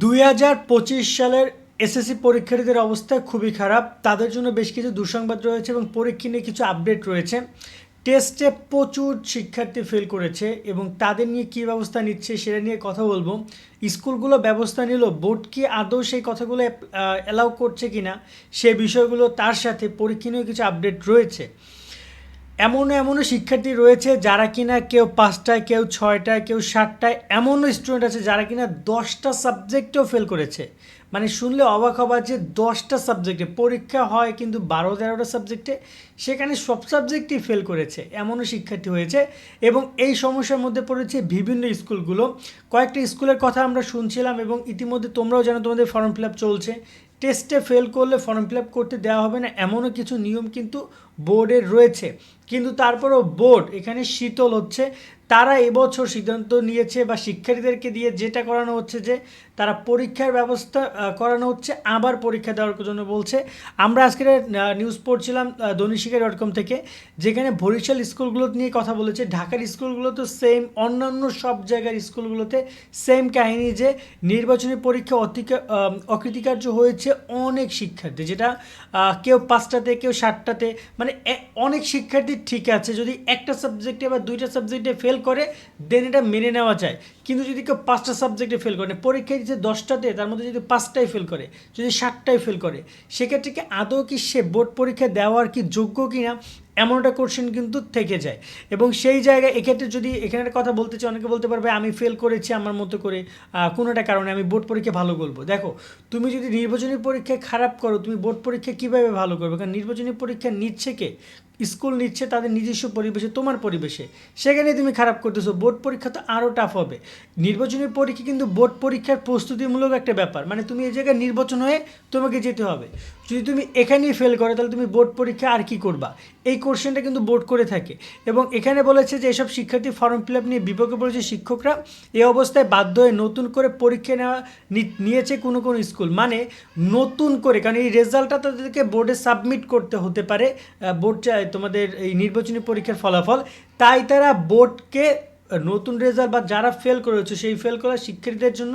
দুই হাজার পঁচিশ সালের এসএসসি পরীক্ষার্থীদের অবস্থা খুবই খারাপ। তাদের জন্য বেশ কিছু দুঃসংবাদ রয়েছে এবং পরীক্ষা নিয়ে কিছু আপডেট রয়েছে। টেস্টে প্রচুর শিক্ষার্থী ফেল করেছে এবং তাদের নিয়ে কী ব্যবস্থা নিচ্ছে সেটা নিয়ে কথা বলব। স্কুলগুলো ব্যবস্থা নিল, বোর্ড কি আদৌ সেই কথাগুলো অ্যালাউ করছে কিনা সে বিষয়গুলো তার সাথে পরীক্ষা নিয়েও কিছু আপডেট রয়েছে। এমনও এমনও শিক্ষার্থী রয়েছে যারা কিনা কেউ পাঁচটায়, কেউ ছয়টায়, কেউ সাতটায় এমনও স্টুডেন্ট আছে যারা কিনা দশটা সাবজেক্টেও ফেল করেছে। মানে শুনলে অবাক হবা যে দশটা সাবজেক্টে পরীক্ষা হয় কিন্তু বারো, তেরোটা সাবজেক্টে সেখানে সব সাবজেক্টই ফেল করেছে। এমনও শিক্ষার্থী হয়েছে এবং এই সমস্যার মধ্যে পড়েছে বিভিন্ন স্কুলগুলো। কয়েকটা স্কুলের কথা আমরা শুনছিলাম এবং ইতিমধ্যে তোমরাও জানো তোমাদের ফর্ম ফিল আপ চলছে। টেস্টে ফেল করলে ফর্ম ফিল আপ করতে দেওয়া হবে না, এমনও কিছু নিয়ম কিন্তু বোর্ডের রয়েছে। কিন্তু তারপরও বোর্ড এখানে শীতল হচ্ছে। তারা এবছর সিদ্ধান্ত নিয়েছে বা শিক্ষার্থীদেরকে দিয়ে যেটা করানো হচ্ছে যে তারা পরীক্ষার ব্যবস্থা করানো হচ্ছে, আবার পরীক্ষা দেওয়ার জন্য বলছে। আমরা আজকের নিউজ পড়ছিলাম দনিশিকা ডট কম থেকে, যেখানে বরিশাল স্কুলগুলো নিয়ে কথা বলেছে। ঢাকার স্কুলগুলো তো সেম অন্যান্য সব জায়গার স্কুলগুলোতে সেম কাহিনী যে নির্বাচনী পরীক্ষা অতিকা অকৃতিকার্য হয়েছে অনেক শিক্ষার্থী, যেটা কেউ পাঁচটাতে, কেউ সাতটাতে মানে অনেক শিক্ষার্থী ঠিক আছে। যদি একটা সাবজেক্টে বা দুইটা সাবজেক্টে ফেল করে দেন এটা মেনে নেওয়া যায়। কিন্তু যদি কেউ পাঁচটা সাবজেক্টে ফেল করে পরীক্ষায় দিচ্ছে দশটাতে তার মধ্যে যদি পাঁচটাই ফেল করে, যদি ষাটটায় ফেল করে, সেক্ষেত্রে কি আদৌ কি সে বোর্ড পরীক্ষা দেওয়ার কি যোগ্য কি না এমন একটা কোশ্চেন কিন্তু থেকে যায়। এবং সেই জায়গায় এক্ষেত্রে যদি এখানে একটা কথা বলতে চাই, অনেকে বলতে পারবে, আমি ফেল করেছি আমার মতো করে। কোনো একটা কারণে আমি বোর্ড পরীক্ষা ভালো করব। দেখো, তুমি যদি নির্বাচনী পরীক্ষায় খারাপ করো, তুমি বোর্ড পরীক্ষা কীভাবে ভালো করবে? কারণ নির্বাচনী পরীক্ষা নিচ্ছে কে? স্কুল নিচ্ছে তাদের নিজস্ব পরিবেশে, তোমার পরিবেশে। সেখানে তুমি খারাপ করতেছো, বোর্ড পরীক্ষা তো আরও টাফ হবে। নির্বাচনের পরীক্ষা কিন্তু বোর্ড পরীক্ষার প্রস্তুতিমূলক একটা ব্যাপার? মানে তুমি এই জায়গায় নির্বাচন হয়ে তোমাকে যেতে হবে। যদি তুমি এখানেই ফেল করো, তাহলে তুমি বোর্ড পরীক্ষা আর কি করবা? এই কোশ্চেনটা কিন্তু বোর্ড করে থাকে। এবং এখানে বলেছে যে এসব শিক্ষার্থী ফর্ম ফিল আপ নিয়ে বিপক্ষে পড়েছে শিক্ষকরা। এ অবস্থায় বাধ্য হয়ে নতুন করে পরীক্ষা নেওয়া নিয়েছে কোনো কোনো স্কুল মানে নতুন করে, কারণ এই রেজাল্টটা তাদেরকে বোর্ডে সাবমিট করতে হতে পারে। বোর্ড চায় তোমাদের এই নির্বাচনী পরীক্ষার ফলাফল। তাই তারা বোর্ডকে নতুন রেজাল্ট বা যারা ফেল করেছে, সেই ফেল করা শিক্ষার্থীদের জন্য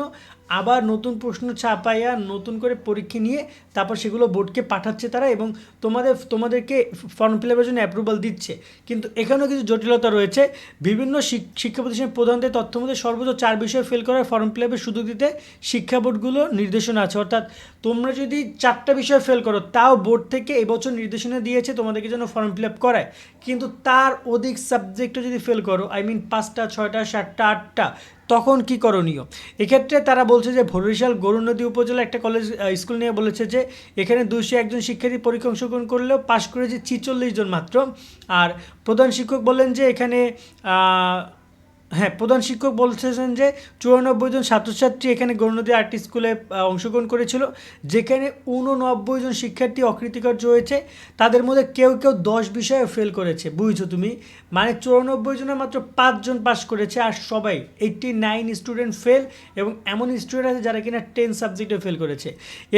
আবার নতুন প্রশ্ন ছাপাইয়া নতুন করে পরীক্ষা নিয়ে তারপর সেগুলো বোর্ডকে পাঠাচ্ছে তারা এবং তোমাদের, তোমাদেরকে ফর্ম ফিল আপের জন্য অ্যাপ্রুভাল দিচ্ছে। কিন্তু এখানেও কিছু জটিলতা রয়েছে। বিভিন্ন শিক্ষা প্রতিষ্ঠানের প্রধানদের তথ্য মধ্যে সর্বোচ্চ চার বিষয়ে ফেল করার ফর্ম ফিল আপের সুযোগ দিতে শিক্ষা বোর্ডগুলো নির্দেশনা আছে। অর্থাৎ তোমরা যদি চারটা বিষয়ে ফেল করো, তাও বোর্ড থেকে এবছর নির্দেশনা দিয়েছে তোমাদেরকে যেন ফর্ম ফিল আপ করায়। কিন্তু তার অধিক সাবজেক্টে যদি ফেল করো আই মিন পাঁচটা, ছয়টা, সাতটা, আটটা তখন কি করণীয়? এক্ষেত্রে তারা বলছে যে ভরিশাল গরু নদী উপজেলা একটা কলেজ স্কুল নিয়ে বলেছে যে, এখানে দুশো একজন শিক্ষার্থী পরীক্ষা অংশগ্রহণ করলেও পাশ করেছে ছিচল্লিশ জন মাত্র। আর প্রধান শিক্ষক বললেন যে, এখানে হ্যাঁ প্রধান শিক্ষক বলছেন যে চুরানব্বই জন ছাত্রছাত্রী এখানে গৌরনদী আর্ট স্কুলে অংশগ্রহণ করেছিল, যেখানে উননব্বই জন শিক্ষার্থী অকৃতিকার্য হয়েছে। তাদের মধ্যে কেউ কেউ দশ বিষয়ে ফেল করেছে, বুঝছ তুমি? মানে চুরানব্বই জনের মাত্র পাঁচজন পাস করেছে আর সবাই এইটটি নাইন স্টুডেন্ট ফেল এবং এমন স্টুডেন্ট আছে যারা কিনা টেন সাবজেক্টে ফেল করেছে।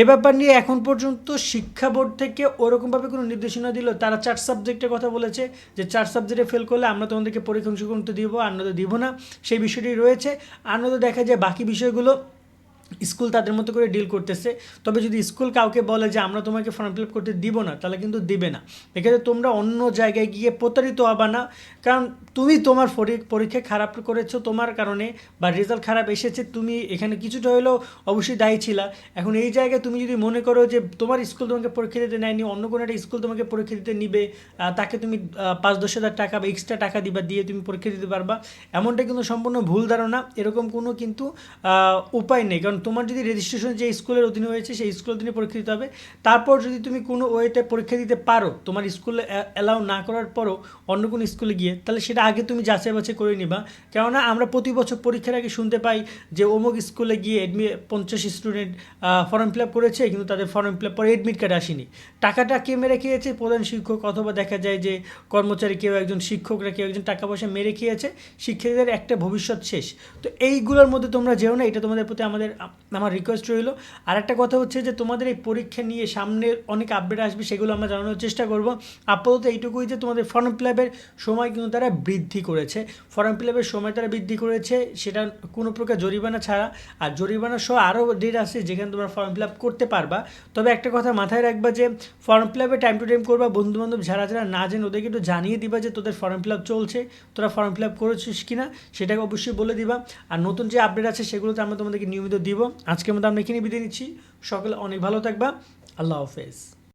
এ ব্যাপার নিয়ে এখন পর্যন্ত শিক্ষা বোর্ড থেকে ওরকমভাবে কোনো নির্দেশনা দিল? তারা চার সাবজেক্টের কথা বলেছে, যে চার সাবজেক্টে ফেল করলে আমরা তোমাদেরকে পরীক্ষা অংশগ্রহণ দিব, আর নয়তো দিব না সেই বিষয়টি রয়েছে। আনন্দ দেখা যায় বাকি বিষয়গুলো স্কুল তাদের মতো করে ডিল করতেছে। তবে যদি স্কুল কাউকে বলে যে, আমরা তোমাকে ফর্ম ফিল করতে দিব না, তাহলে কিন্তু দিবে না। এক্ষেত্রে তোমরা অন্য জায়গায় গিয়ে প্রতারিত হবা না। কারণ তুমি তোমার পরি- পরীক্ষা খারাপ করেছ তোমার কারণে বা রেজাল্ট খারাপ এসেছে, তুমি এখানে কিছুটা হলেও অবশ্যই দায়ী ছিলা। এখন এই জায়গায় তুমি যদি মনে করো যে, তোমার স্কুল তোমাকে পরীক্ষা দিতে নেয়নি, অন্য কোনো একটা স্কুল তোমাকে পরীক্ষা দিতে নিবে তাকে তুমি পাঁচ দশ হাজার টাকা বা এক্সট্রা টাকা দিবা, দিয়ে তুমি পরীক্ষা দিতে পারবা, এমনটা কিন্তু সম্পূর্ণ ভুল ধারণা। এরকম কোনো কিন্তু উপায় নেই। কারণ তোমার যদি রেজিস্ট্রেশন যে স্কুলের অধীনে হয়েছে, সেই স্কুলের অধীনে পরীক্ষা দিতে হবে। তারপর যদি তুমি কোনো ওয়েতে পরীক্ষা দিতে পারো, তোমার স্কুলে অ্যালাউ না করার পরও অন্য কোনো স্কুলে গিয়ে, তাহলে সেটা আগে তুমি যাচাই বাছাই করে নিবা। কেননা আমরা প্রতি বছর পরীক্ষার আগে শুনতে পাই যে অমুক স্কুলে গিয়ে এডমি পঞ্চাশ স্টুডেন্ট ফর্ম ফিল আপ করেছে, কিন্তু তাদের ফর্ম ফিল আপ পরে এডমিট কার্ড আসেনি। টাকাটা কে মেরে খেয়েছে? প্রধান শিক্ষক, অথবা দেখা যায় যে কর্মচারী কেউ একজন শিক্ষকরা, কেউ একজন টাকা পয়সা মেরে খেয়েছে, শিক্ষার্থীদের একটা ভবিষ্যৎ শেষ। তো এইগুলোর মধ্যে তোমরা যেও না, এটা তোমাদের প্রতি আমাদের আমার রিকোয়েস্ট রইল। আর একটা কথা হচ্ছে যে, তোমাদের এই পরীক্ষা নিয়ে সামনে অনেক আপডেট আসবে, সেগুলো আমরা জানানোর চেষ্টা করব। আপাতত এইটুকুই যে, তোমাদের ফর্ম ফিল আপের সময় কিন্তু তারা বৃদ্ধি করেছে। ফর্ম ফিল আপের সময় তারা বৃদ্ধি করেছে, সেটা কোনো প্রকার জরিমানা ছাড়া। আর জরিমানা সহ আরও ডেট আছে যেখানে তোমরা ফর্ম ফিল আপ করতে পারবা। তবে একটা কথা মাথায় রাখবা যে form fill time to time করবা বন্ধু বান্ধব যারা যারা না জেনে, ওদেরকে একটু জানিয়ে দিবা যে, তোদের ফর্ম ফিল আপ চলছে, তোরা ফর্ম ফিল আপ করেছিস কি না সেটাকে অবশ্যই বলে দিবা। আর নতুন যে আপডেট আছে, সেগুলোতে আমরা তোমাদেরকে নিয়মিত দিব আজকের মতো আমরা এখানে বিদায় নিচ্ছি। সকলে অনেক ভালো থাকবা। আল্লাহ হাফেজ।